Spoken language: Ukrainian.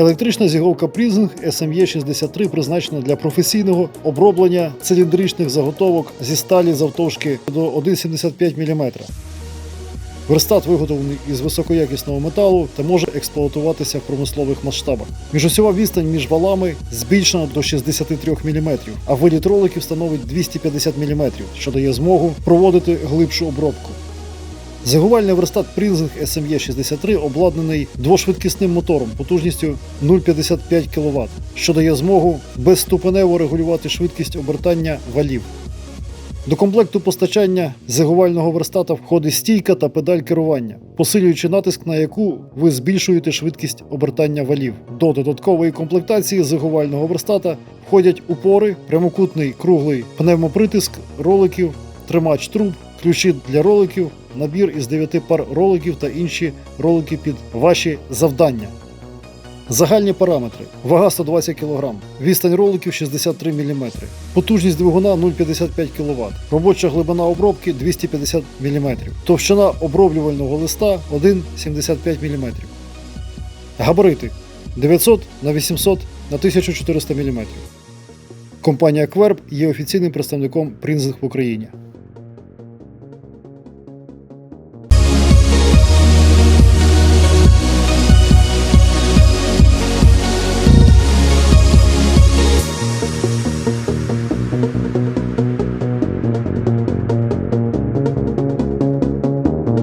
Електрична зіговка Прізинг SME 63 призначена для професійного оброблення циліндричних заготовок зі сталі завтовшки до 1,75 мм. Верстат виготовлений із високоякісного металу та може експлуатуватися в промислових масштабах. Міжосьова відстань між валами збільшена до 63 мм, а виліт роликів становить 250 мм, що дає змогу проводити глибшу обробку. Загувальний верстат Prinzing SME 63 обладнаний двошвидкісним мотором потужністю 0,55 кВт, що дає змогу безступенево регулювати швидкість обертання валів. До комплекту постачання зигувального верстата входить стійка та педаль керування, посилюючи натиск на яку ви збільшуєте швидкість обертання валів. До додаткової комплектації зигувального верстата входять упори, прямокутний круглий пневмопритиск роликів, тримач труб, ключі для роликів, набір із 9 пар роликів та інші ролики під ваші завдання. Загальні параметри: вага 120 кг, відстань роликів 63 мм, потужність двигуна 0,55 кВт, робоча глибина обробки 250 мм, товщина оброблювального листа 1,75 мм. Габарити 900 на 800 на 1400 мм. Компанія Кверб є офіційним представником Принзинг в Україні.